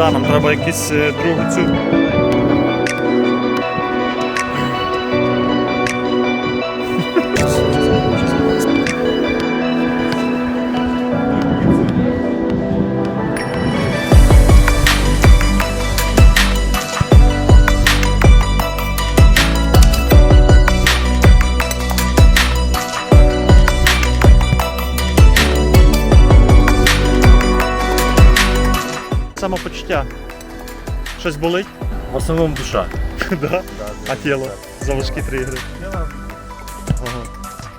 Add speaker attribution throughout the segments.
Speaker 1: Да, нам треба якісь е, другу цю. Щось болить?
Speaker 2: В основному душа.
Speaker 1: да? А тіло? За важкі три ігри. Ага.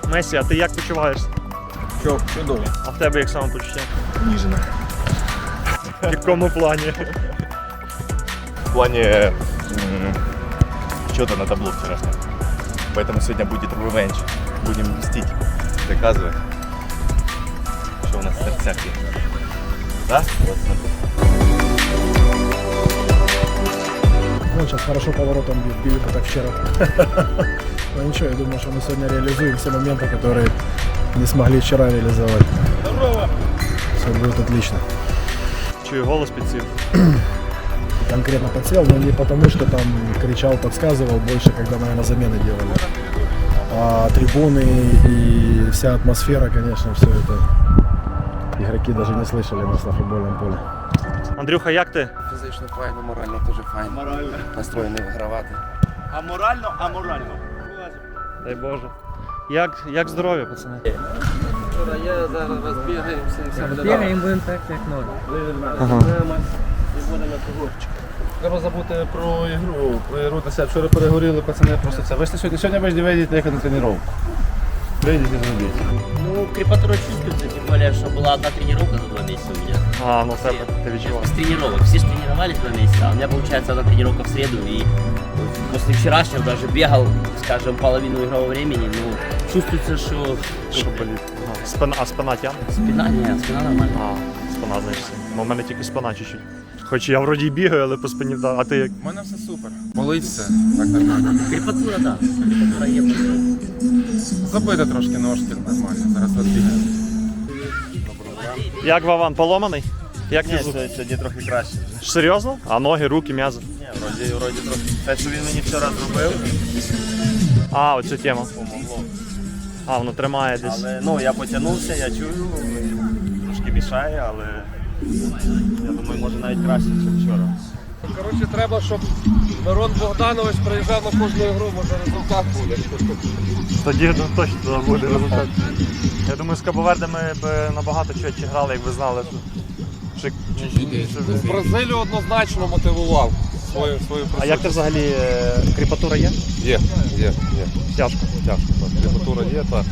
Speaker 1: Месі, а ти як почуваєшся?
Speaker 2: Що, чудово.
Speaker 1: А в тебе як самопочуття? Ніжно. В якому плані?
Speaker 2: В плане счета на табло вчерашнего. Поэтому сегодня будет ревенж. Будем мстить, доказывать, что у нас в сердцах есть. Да? Вот смотри.
Speaker 3: Ну, сейчас хорошо поворотом бьют, били бы так вчера. Но ничего, я думаю, что мы сегодня реализуем все моменты, которые не смогли вчера реализовать. Все будет отлично.
Speaker 1: Чую голос підсів.
Speaker 3: Конкретно подсел, но не потому, что там кричал, подсказывал, больше, когда, наверное, замены делали. А трибуны и вся атмосфера, конечно, все это игроки даже не слышали нас на футбольном поле.
Speaker 1: Андрюха, як ти?
Speaker 4: Фізично файно, морально теж файно. Морально. Настроєний вигравати.
Speaker 1: Дай Боже. Як, як здоров'я, пацани?
Speaker 4: Я зараз розбігаю, все, все буде
Speaker 5: Бігаємо будемо так, як ноги.
Speaker 1: Ага.
Speaker 6: Треба забути про ігру. Про ігру. Вчора перегоріли пацани просто це. Ви ж сьогодні, сьогодні ви ж не вийдете як на тренування. Вийдете і зробіть.
Speaker 5: Ну, крепатура чувствуется, тем более, что была одна тренировка за два месяца у меня.
Speaker 1: А, ну в тебе ти відчував.
Speaker 5: С тренировок. Все же тренировались два месяца, а у меня получается одна тренировка в среду. И после вчерашнего даже бегал, скажем, половину игрового времени. Ну, чувствуется, что
Speaker 1: Що болить? Ага. Спина, а спина тягне?
Speaker 5: спина, нет, спина нормально.
Speaker 1: А, спина, значить. Ну, У мене тільки спина чуть-чуть. Хоч я вроді й бігаю, але по спині, да. а ти як?
Speaker 6: У мене все супер. Болить все. Так нормально.
Speaker 5: Крепатура, да. Крепатура есть.
Speaker 6: Забити трошки ножки нормально. Зараз розбігаємо.
Speaker 1: Як Вован, поломаний? Як ти
Speaker 2: Ні,
Speaker 1: звук?
Speaker 2: сьогодні, сьогодні трохи краще.
Speaker 1: Серйозно? А ноги, руки, м'язи?
Speaker 2: Ні, вроді, вроді трохи. Те, що він мені вчора зробив,
Speaker 1: А, оцю тему.
Speaker 2: помогло.
Speaker 1: А, воно тримає десь.
Speaker 2: Але ну, я потягнувся, я чую, трошки мішає, але я думаю, може навіть краще, ніж вчора.
Speaker 6: Коротше, треба, щоб Мирон Богданович приїжджав на кожну ігру, може результат буде.
Speaker 1: Тоді ну, точно буде результат. Я думаю, з Кабоверде ми б набагато швидше грали, якби знали, що. що-
Speaker 6: З Бразилію однозначно мотивував свою свою
Speaker 1: А як ти взагалі е, кріпатура є?
Speaker 7: Є, є, є.
Speaker 1: Тяжко, тяжко. так.
Speaker 7: Температура є, та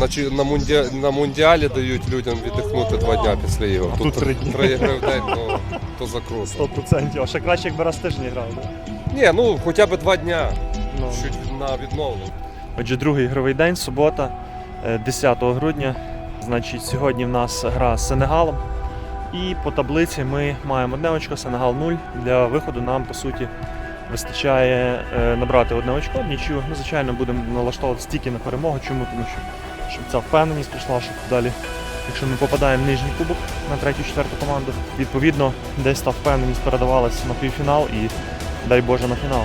Speaker 7: на, на, мунді... на мундіалі дають людям віддихнути два дня після ігор.
Speaker 1: А тут три дні.
Speaker 7: три ігри в день, ну, то закрут.
Speaker 1: 100%. А ще краще, якби раз в тиждень грав. Да?
Speaker 7: Ні, ну хоча б два дня,
Speaker 1: Ну.
Speaker 7: чуть на відновлення.
Speaker 1: Отже, другий ігровий день, субота, е, 10 грудня. Значить, сьогодні в нас гра з Сенегалом. І по таблиці ми маємо одне очко, Сенегал 0. Для виходу нам, по суті, вистачає е, набрати одне очко, нічого. Ми, звичайно, будемо налаштовувати стільки на перемогу. Чому? Тому що щоб ця впевненість прийшла, щоб далі, якщо ми попадаємо в нижній кубок на третю-четверту команду, відповідно, десь та впевненість передавалася на півфінал і, дай Боже, на фінал.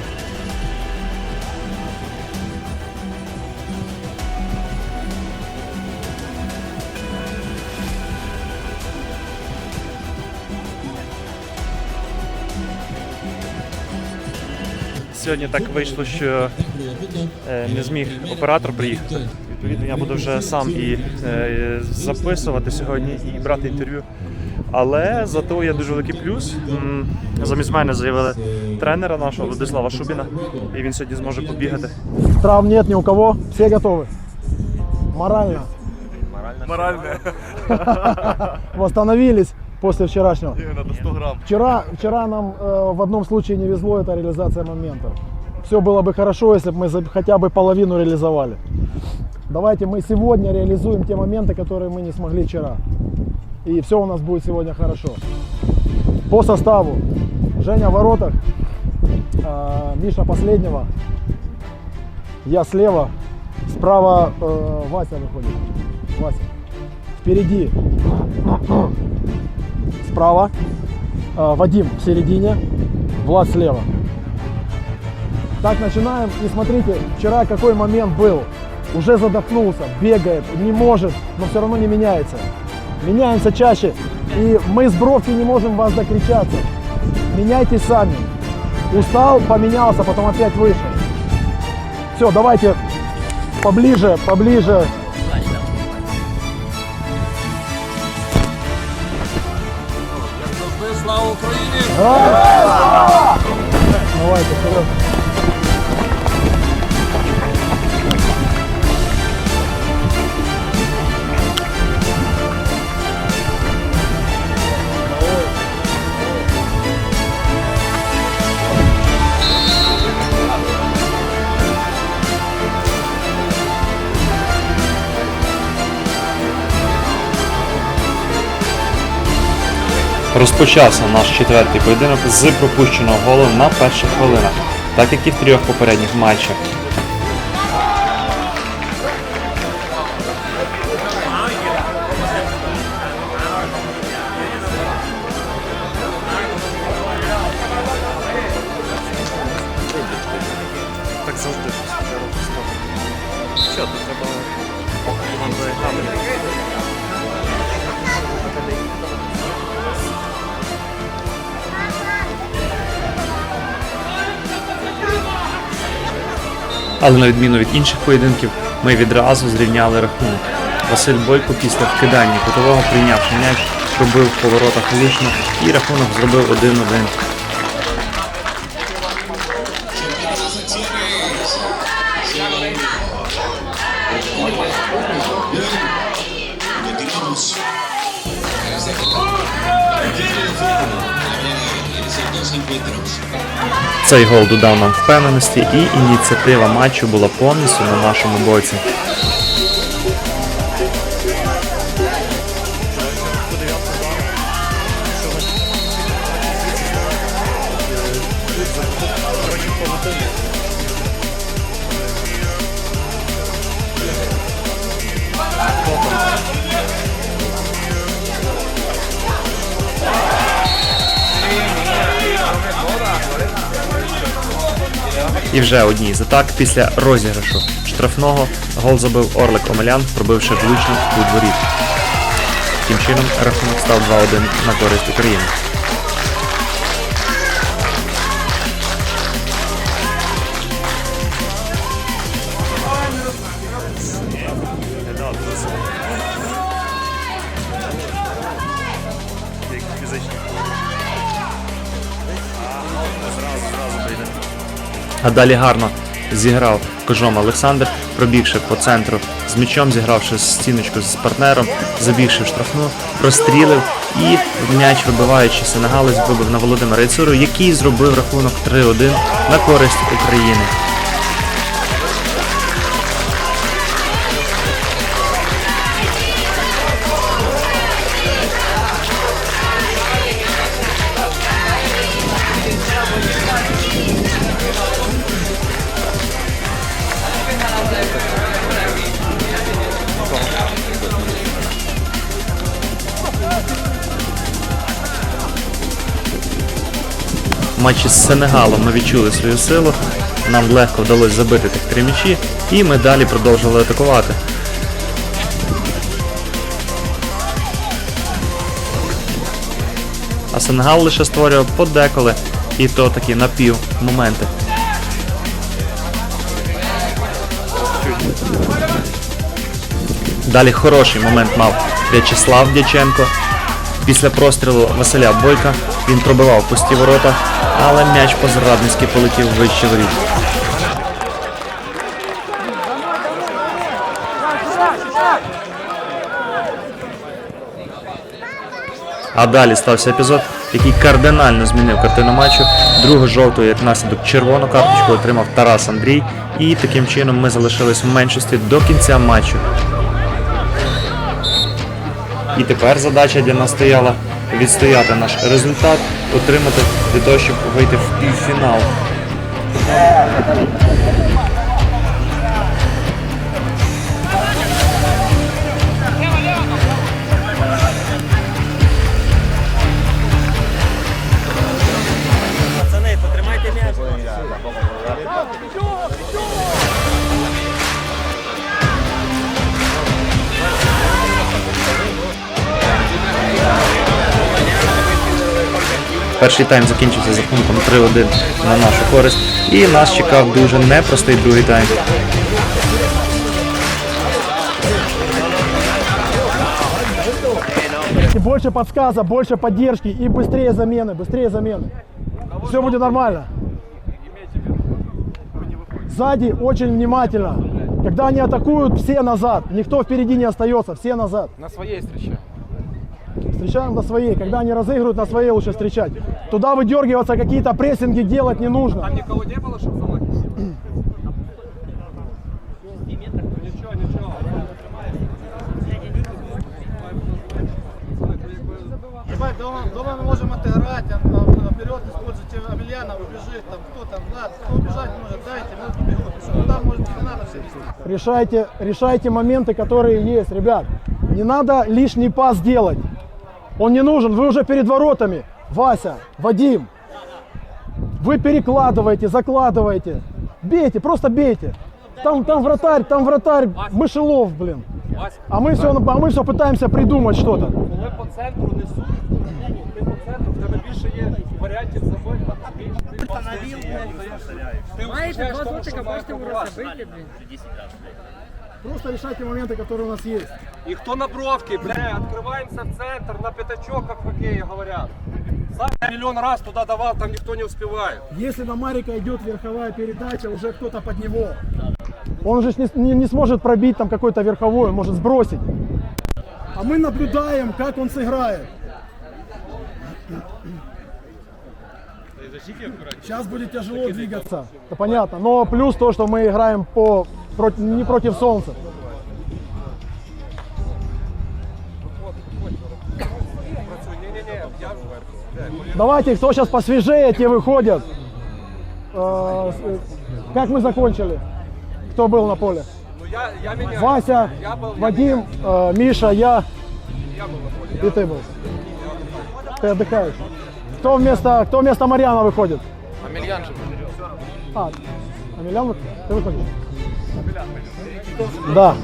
Speaker 1: Сьогодні так вийшло, що е, не зміг оператор приїхати. Відповідно, я буду вже сам і е, записувати сьогодні і брати інтерв'ю. Але зато є дуже великий плюс. М, Замість мене заявили тренера нашого Владислава Шубіна, і він сьогодні зможе побігати.
Speaker 3: Травм нет ни у кого, все готовы. Морально.
Speaker 2: Морально.
Speaker 3: Восстановились после вчерашнего.
Speaker 2: Надо 100 грам.
Speaker 3: Вчера, вчера нам э, в одном случае не везло, это реализация моментов. Все было бы хорошо, если бы мы за- хотя бы половину реализовали. Давайте мы сегодня реализуем те моменты, которые мы не смогли вчера. И все у нас будет сегодня хорошо. По составу. Женя в воротах, э, Миша последнего, я слева, справа э, Вася выходит. Вася. Впереди. Справа э, Вадим в середине, Влад слева. Так начинаем. И смотрите, вчера какой момент был. Уже задохнулся, бегает, не может, но все равно не меняется. Меняемся чаще. И мы с бровки не можем вас докричаться. Меняйтесь сами. Устал, поменялся, потом опять вышел. Все, давайте поближе, поближе.
Speaker 7: Слава Україні!
Speaker 3: Давайте, вперед.
Speaker 8: Розпочався наш четвертий поєдинок з пропущеного голу на перших хвилинах, так як і в трьох попередніх матчах. Але на відміну від інших поєдинків, ми відразу зрівняли рахунок. Василь Бойко після вкидання кутового прийнявши м'яч, робив в поворотах влучно і рахунок зробив 1-1. Цей гол додав нам впевненості і ініціатива матчу була повністю на нашому боці. І вже одній з атак після розіграшу штрафного гол забив Орлик Омелян, пробивши влучно у дворі. Таким чином рахунок став 2-1 на користь України. А далі гарно зіграв кожом Олександр, пробігши по центру з м'ячом, зігравши стіночку з партнером, забігши в штрафну, прострілив і м'яч вибиваючи сенегалець, вибив на Володимира Іцуру, який зробив рахунок 3-1 на користь України. Матчі з Сенегалом ми відчули свою силу. Нам легко вдалося забити тих три м'ячі, і ми далі продовжували атакувати. А Сенегал лише створював подеколи, і то такі напів моменти. Далі хороший момент мав В'ячеслав Дяченко. Після прострілу Василя Бойка він пробивав пусті ворота, але м'яч по-зрадницьки полетів вище воріт. А далі стався епізод, який кардинально змінив картину матчу. Другу жовту, як наслідок червону карточку, отримав Тарас Андрій. І таким чином ми залишились в меншості до кінця матчу. І тепер задача для нас стояла відстояти наш результат, отримати для того, щоб вийти в півфінал. Перший тайм закінчився за рахунком 3-1 на нашу користь. І нас чекав дуже непростий другий тайм.
Speaker 3: И больше подсказа, больше поддержки и быстрее замены, быстрее замены. Все будет нормально. Сзади очень внимательно. Когда они атакуют, все назад. Никто впереди не остается, все назад.
Speaker 9: На своей встрече.
Speaker 3: Встречаем на своей. Когда они разыгрывают, на своей лучше встречать. Туда выдергиваться, какие-то прессинги делать не нужно.
Speaker 9: Там никого не было, чтобы? Ничего, ничего.
Speaker 10: Дома, дома мы можем отыграть, а, а вперед используйте Амельяна, убежит, там кто там, Влад, кто убежать может, дайте, мы убегут. Что, Туда может не надо все.
Speaker 3: Решайте, решайте моменты, которые есть, ребят. Не надо лишний пас делать. Он не нужен, вы уже перед воротами. Вася, Вадим. Вы перекладываете, закладываете. Бейте, просто бейте. Там, там вратарь, там вратарь мышелов, блин.
Speaker 9: Вася,
Speaker 3: А мы все, а мы все пытаемся придумать что-то.
Speaker 9: коли по центру несуть, ти по центру, в тебе більше є варіантів забити, більше ти встановив, ти вважаєш тому, що має пробувати.
Speaker 3: Просто решайте моменты, которые у нас есть.
Speaker 9: І хто на бровки, бля, открываемся в центр, на пятачок, как в хоккее говорят. Сам миллион раз туда давал, там никто не успевает.
Speaker 3: Если на Марика идет верховая передача, уже кто-то под него. Он же не, не- не сможет пробить там какой-то верховой, он может сбросить. А мы наблюдаем, как он сыграет. Сейчас будет тяжело двигаться. Это понятно. Но плюс то, что мы играем по, против- не против солнца. Давайте, кто сейчас посвежее, те выходят. Э, Как мы закончили? Кто был на поле?
Speaker 9: Ну я, я меняю.
Speaker 3: Вася,
Speaker 9: Я был, я
Speaker 3: Вадим, э, Миша, я
Speaker 9: Я был на поле.
Speaker 3: и ты был. Ты отдыхаешь. Кто вместо, кто вместо Марьяна выходит?
Speaker 9: Амельян же
Speaker 3: А, Амелян, вы- ты выходишь? Да.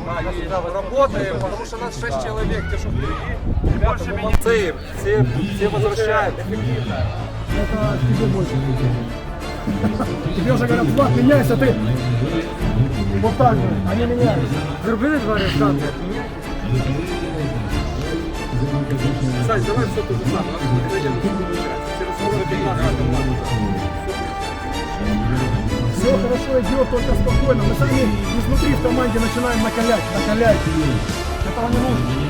Speaker 9: Работаем, потому что нас 6 человек, те, что впереди. Ребята, мы молодцы, все, все возвращают.
Speaker 3: Это тебе больше. Тебе уже говорят, Влад, меняйся, ты. Вот так же, они меняются.
Speaker 9: Сань, давай все то же самое. Через 15
Speaker 3: Все хорошо идет, только спокойно. Мы сами изнутри в команде начинаем накалять, накалять. Этого не нужно.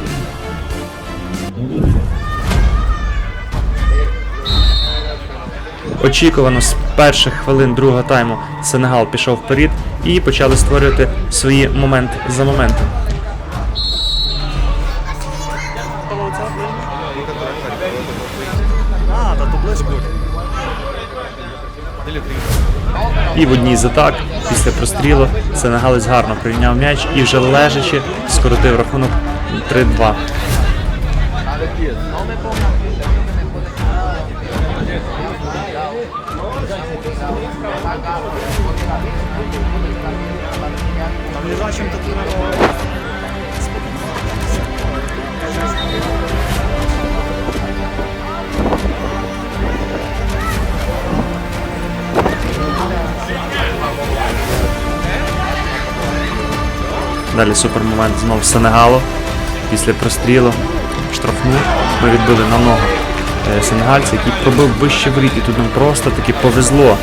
Speaker 8: Очікувано з перших хвилин другого тайму Сенегал пішов вперед і почали створювати свої моменти за моментом. І в одній з атак після прострілу Сенегалець гарно прийняв м'яч і вже лежачи скоротив рахунок 3-2. Далі супермомент знов Сенегалу. Після прострілу штрафну ми відбили на ногу е, сенегальця, який пробив вище воріт. І тут нам просто таки повезло.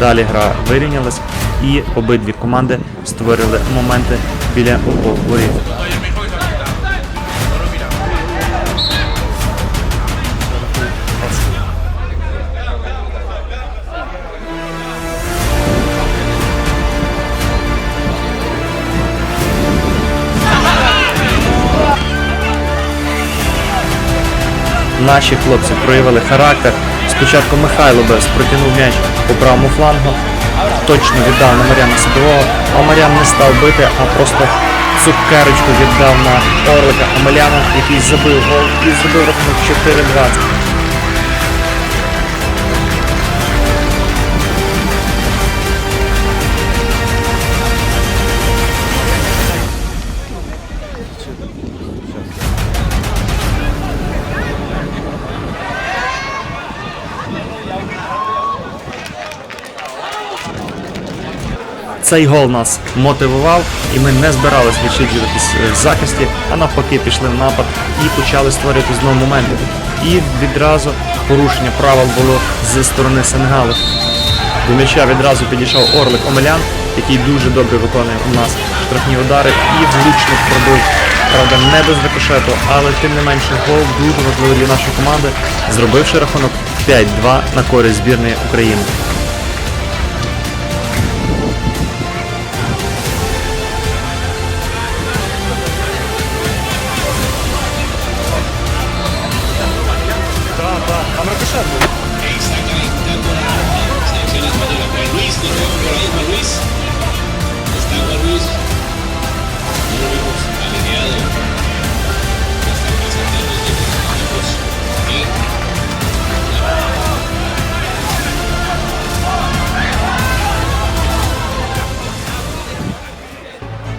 Speaker 8: Далі гра вирівнялась і обидві команди створили моменти біля обох воріт. Наші хлопці проявили характер. Спочатку Михайло Бес протягнув м'яч по правому флангу, точно віддав на Мар'яна Садового, а Мар'ян не став бити, а просто цукерочку віддав на Орлика Амеляна, який забив гол і забив рахунок 4-2. Цей гол нас мотивував, і ми не збиралися відсиджуватись в захисті, а навпаки пішли в напад і почали створювати знову моменти. І відразу порушення правил було з сторони Сенегалу. До м'яча відразу підійшов Орлик Омелян, який дуже добре виконує у нас штрафні удари і влучно пробив. Правда, не без рикошету, але тим не менше гол дуже важливий для нашої команди, зробивши рахунок 5-2 на користь збірної України.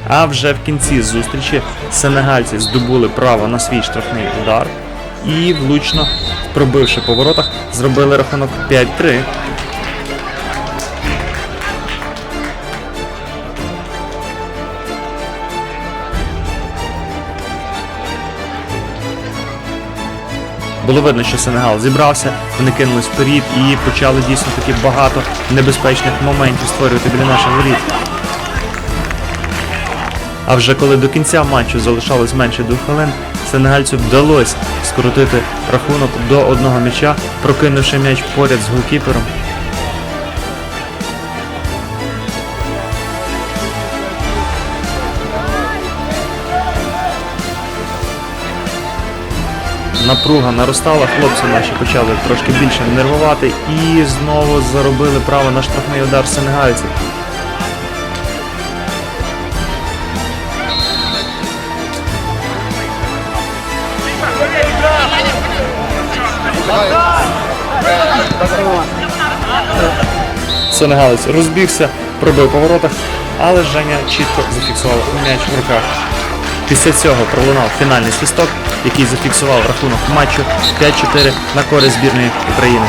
Speaker 8: А вже в кінці зустрічі сенегальці здобули право на свій штрафний удар і влучно, пробивши по воротах, зробили рахунок 5-3. Було видно, що Сенегал зібрався, вони кинулись вперед і почали дійсно таки багато небезпечних моментів створювати біля наших воріт. А вже коли до кінця матчу залишалось менше двох хвилин, сенегальцю вдалося скоротити рахунок до одного м'яча, прокинувши м'яч поряд з голкіпером. Напруга наростала, хлопці наші почали трошки більше нервувати і знову заробили право на штрафний удар сенегальців. Сенегалець розбігся, пробив по воротах, але Женя чітко зафіксував м'яч в руках. Після цього пролунав фінальний свисток, який зафіксував рахунок матчу 5-4 на користь збірної України.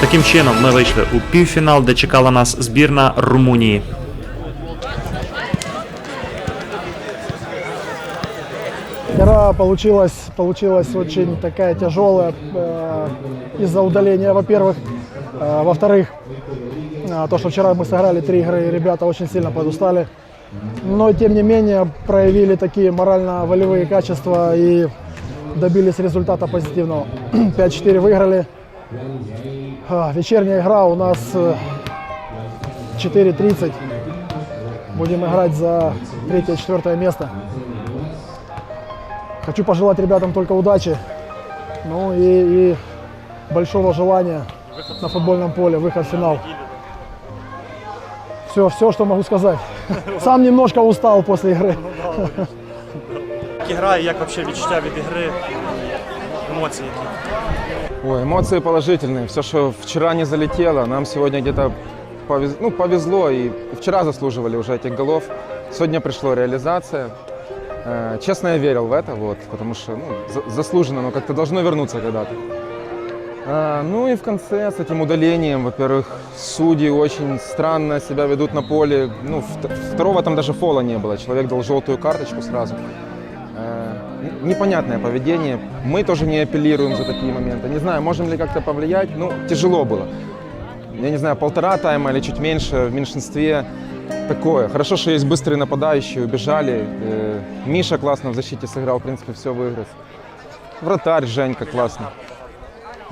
Speaker 8: Таким чином ми вийшли у півфінал, де чекала нас збірна Румунії.
Speaker 3: Игра получилась, получилась очень такая тяжелая э, из-за удаления, во-первых. Во-вторых, то, что вчера мы сыграли три игры, ребята очень сильно подустали. Но, тем не менее, проявили такие морально-волевые качества и добились результата позитивного. 5-4 выиграли. Вечерняя игра у нас э, 4.30. Будем играть за третье-четвертое место. Хочу пожелать ребятам только удачи, ну и, и большого желания на футбольном поле, выход в финал. Все, все, что могу сказать. Сам немножко устал после игры.
Speaker 8: Як гра і як взагалі відчуття від ігри, емоції які?
Speaker 11: Ой, эмоции положительные. Все, что вчера не залетело, нам сегодня где-то повез- ну, повезло. И вчера заслуживали уже этих голов. Сегодня пришла реализация. Э, Честно, я верил в это, вот, потому что ну, за- заслуженно, но как-то должно вернуться когда-то. А, ну и в конце с этим удалением, во-первых, судьи очень странно себя ведут на поле. Ну, вт- второго там даже фола не было. Человек дал желтую карточку сразу. Э, Непонятное поведение. Мы тоже не апеллируем за такие моменты. Не знаю, можем ли как-то повлиять. Ну, тяжело было. Я не знаю, полтора тайма или чуть меньше в меньшинстве. Такое. Хорошо, что есть быстрые нападающие, убежали. Э, Миша классно в защите сыграл, в принципе, все выиграть. Вратарь Женька классно.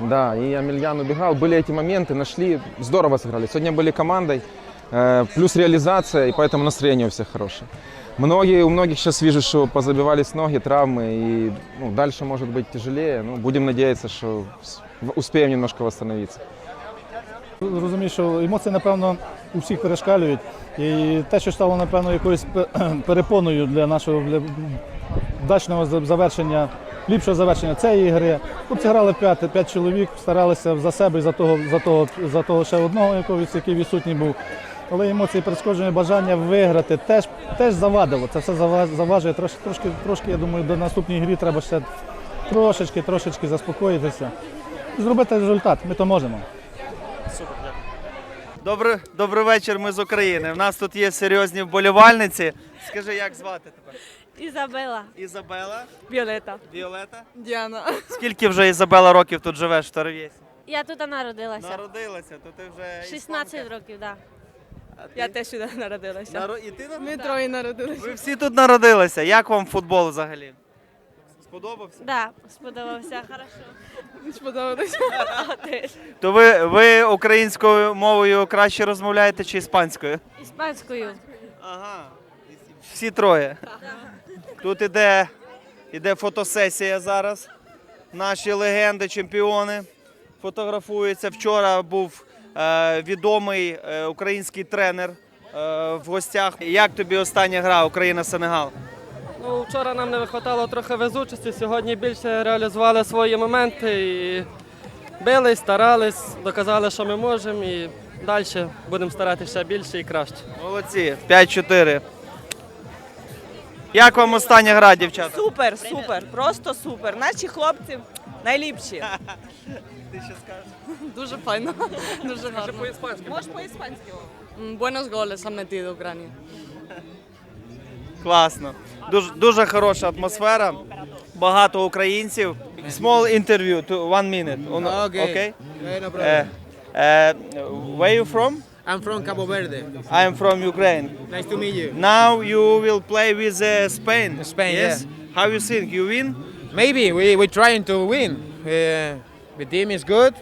Speaker 11: Да, и Амельян убегал. Были эти моменты, нашли, здорово сыграли. Сегодня были командой, э, плюс реализация, и поэтому настроение у всех хорошее. Многие, у многих сейчас вижу, что позабивались ноги, травмы, и ну, дальше может быть тяжелее. Ну, будем надеяться, что с- в- успеем немножко восстановиться.
Speaker 10: Розумію, що емоції, напевно, у всіх перешкалюють. І те, що стало, напевно, якоюсь пе- перепоною для нашого для вдачного за- завершення, ліпшого завершення цієї гри. Хлопці грали п'ять, п'ять чоловік, старалися за себе і за того, за того, за того ще одного, який відсутній був. Але емоції перешкодження, бажання виграти теж, теж завадило. Це все заважує. Трошки, трошки, трошки, я думаю, до наступної грі треба ще трошечки, трошечки заспокоїтися. Зробити результат. Ми то можемо.
Speaker 12: Добрий, добрий вечір, ми з України. У нас тут є серйозні вболівальниці. Скажи, як звати тебе?
Speaker 13: Ізабела.
Speaker 12: Ізабела,
Speaker 13: Віолета.
Speaker 12: Віолета.
Speaker 13: Діана.
Speaker 12: Скільки вже Ізабела років тут живеш в Торвєсі?
Speaker 13: Я тут народилася.
Speaker 12: Народилася, то ти вже
Speaker 13: 16 років, так.
Speaker 12: А ти?
Speaker 13: Я теж сюди народилася.
Speaker 12: Наро- І ти
Speaker 13: Ми троє народилися.
Speaker 12: Ви всі тут народилися. Як вам футбол взагалі? Сподобався?
Speaker 13: Да, сподобався, хорошо.
Speaker 14: Сподобалося.
Speaker 13: Теж.
Speaker 12: То ви, ви українською мовою краще розмовляєте чи іспанською?
Speaker 13: Іспанською.
Speaker 12: Ага. Всі троє. Тут іде, іде фотосесія зараз. Наші легенди, чемпіони фотографуються. Вчора був е, відомий е, український тренер е, в гостях. Як тобі остання гра Україна-Сенегал?
Speaker 14: Ну, вчора нам не вистачало трохи везучості, сьогодні більше реалізували свої моменти і били, старались, доказали, що ми можемо і далі будемо старатися ще більше і краще.
Speaker 12: Молодці, 5-4. Як вам остання гра, дівчата?
Speaker 15: Супер, супер, просто супер. Наші хлопці найліпші.
Speaker 12: Ти що скажеш?
Speaker 13: Дуже файно. Дуже гарно.
Speaker 14: по-іспанськи.
Speaker 15: Можеш по-іспанськи?
Speaker 13: Buenos goles ha metido Ucrania.
Speaker 12: Класно. Дуже, дуже хороша атмосфера. Багато українців. Small interview to one minute. On- Okay. Uh, uh, where you from?
Speaker 16: I'm from Cabo Verde.
Speaker 12: I'm from Ukraine.
Speaker 16: Nice to meet you.
Speaker 12: Now you will play with uh, Spain.
Speaker 16: Spain,
Speaker 12: yes. How you think? You win?
Speaker 16: Maybe we we trying to win. Uh, the team is good.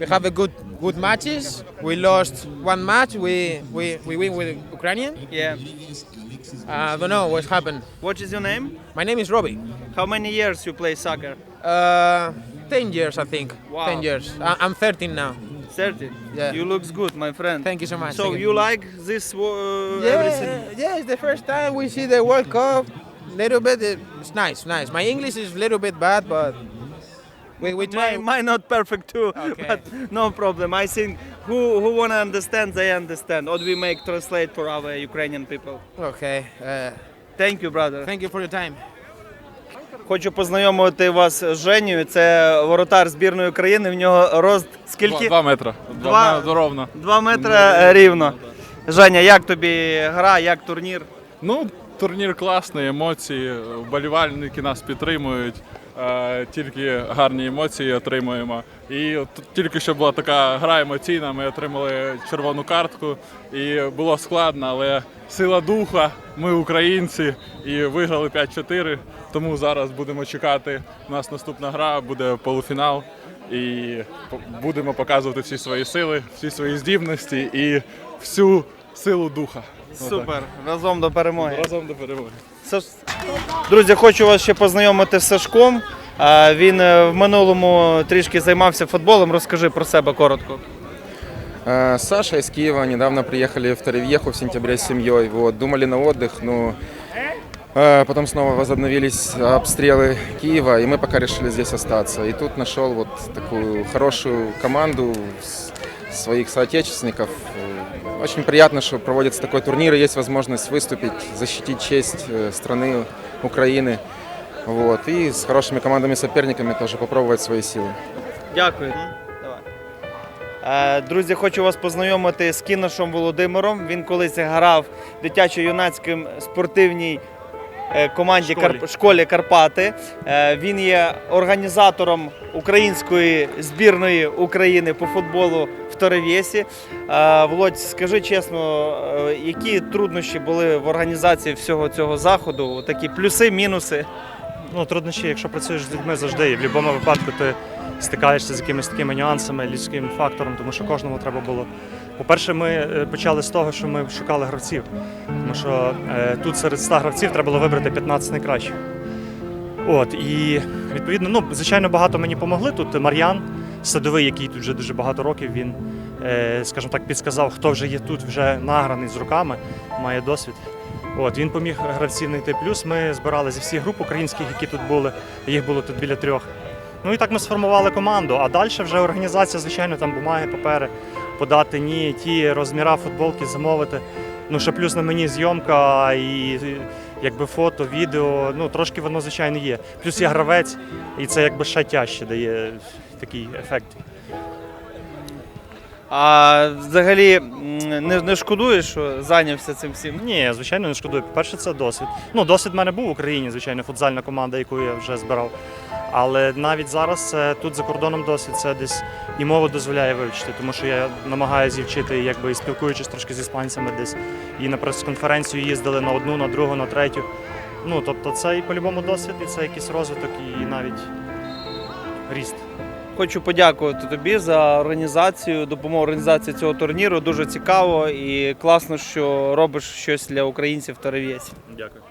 Speaker 16: We have a good good matches. We lost one match. We we, we win with Ukrainian.
Speaker 12: Yeah.
Speaker 16: Uh, I don't know what's happened.
Speaker 12: What is your name?
Speaker 16: My name is Robbie.
Speaker 12: How many years you play soccer?
Speaker 16: Uh, ten years I think.
Speaker 12: Wow.
Speaker 16: Ten years. I, I'm 13 now.
Speaker 12: 30.
Speaker 16: Yeah.
Speaker 12: You looks good, my friend.
Speaker 16: Thank you so much.
Speaker 12: So
Speaker 16: Thank
Speaker 12: you like this uh, everything?
Speaker 16: Yeah, yeah, it's the first time we see the World Cup. Little bit, it's nice, nice. My English is a little bit bad, but we we try.
Speaker 12: Mine, mine not perfect too,
Speaker 16: Okay.
Speaker 12: but no problem. I think who who wanna understand, they understand. Or we make translate for our Ukrainian people.
Speaker 16: Okay. Uh,
Speaker 12: Thank you, brother.
Speaker 16: thank you for your time.
Speaker 12: Хочу познайомити вас з Женєю. Це воротар збірної України. В нього рост скільки?
Speaker 17: Два метри.
Speaker 12: Два-
Speaker 17: Два ровно.
Speaker 12: Два метри е, рівно. Женя, як тобі гра, як турнір?
Speaker 17: Ну, турнір класний, емоції, вболівальники нас підтримують. Е, Тільки гарні емоції отримуємо. І тільки що була така гра емоційна. Ми отримали червону картку, і було складно, але сила духа, ми українці і виграли 5-4. Тому зараз будемо чекати. У нас наступна гра буде полуфінал. І будемо показувати всі свої сили, всі свої здібності і всю силу духа.
Speaker 12: Супер, разом до перемоги.
Speaker 17: Разом до перемоги.
Speaker 12: Саш... Друзі, хочу вас ще познайомити з Сашком. А, Він е, в минулому трішки займався футболом. Розкажи про себе коротко.
Speaker 11: Э, Саша из Киева недавно приехали в Торевьеху в сентябре с семьей. Вот, думали на отдых, но э, потом снова возобновились обстрелы Киева, и мы пока решили здесь остаться. И тут нашел вот такую хорошую команду с- своих соотечественников. Э, Очень приятно, что проводится такой турнир, и есть возможность выступить, защитить честь э, страны Украины. Вот, и с хорошими командами-соперниками тоже попробовать свои силы.
Speaker 12: Дякую. Давай. Е, Друзі, хочу вас познайомити з Кіношем Володимиром. Він колись грав в дитячо-юнацькій спортивній е, команді
Speaker 1: Школі.
Speaker 12: Карп... школі Карпати. Е, Він є організатором української збірної України по футболу в Торев'єсі. Е, Володь, скажи чесно, е, які труднощі були в організації всього цього заходу? Такі плюси, мінуси.
Speaker 1: Ну, труднощі, якщо працюєш з людьми завжди, і в будь-якому випадку ти стикаєшся з якимись такими нюансами, людським фактором, тому що кожному треба було. По-перше, ми е, почали з того, що ми шукали гравців. Тому що е, тут серед 100 гравців треба було вибрати 15 найкращих. От, і відповідно, ну, звичайно, багато мені помогли. Тут Мар'ян Садовий, який тут вже дуже багато років, він, е, скажімо так, підсказав, хто вже є тут, вже награний з руками, має досвід. От, він поміг гравців знайти. Плюс ми збирали зі всіх груп українських, які тут були. Їх було тут біля трьох. Ну і так ми сформували команду. А далі вже організація, звичайно, там бумаги, папери, подати ні, ті розміра футболки замовити. Ну, ще плюс на мені зйомка і якби фото, відео. Ну, трошки воно, звичайно, є. Плюс я гравець, і це якби ще тяжче дає такий ефект.
Speaker 12: А взагалі не, не шкодуєш, що зайнявся цим всім?
Speaker 1: Ні, звичайно, не шкодую. По-перше, це досвід. Ну, досвід в мене був в Україні, звичайно, футзальна команда, яку я вже збирав. Але навіть зараз це тут за кордоном досвід, це десь і мову дозволяє вивчити, тому що я намагаюся вчити, якби і спілкуючись трошки з іспанцями десь. І на прес-конференцію їздили на одну, на другу, на третю. Ну, тобто це і по-любому досвід, і це якийсь розвиток, і навіть ріст.
Speaker 12: Хочу подякувати тобі за організацію, допомогу організації цього турніру. Дуже цікаво і класно, що робиш щось для українців та рев'єсів.
Speaker 1: Дякую.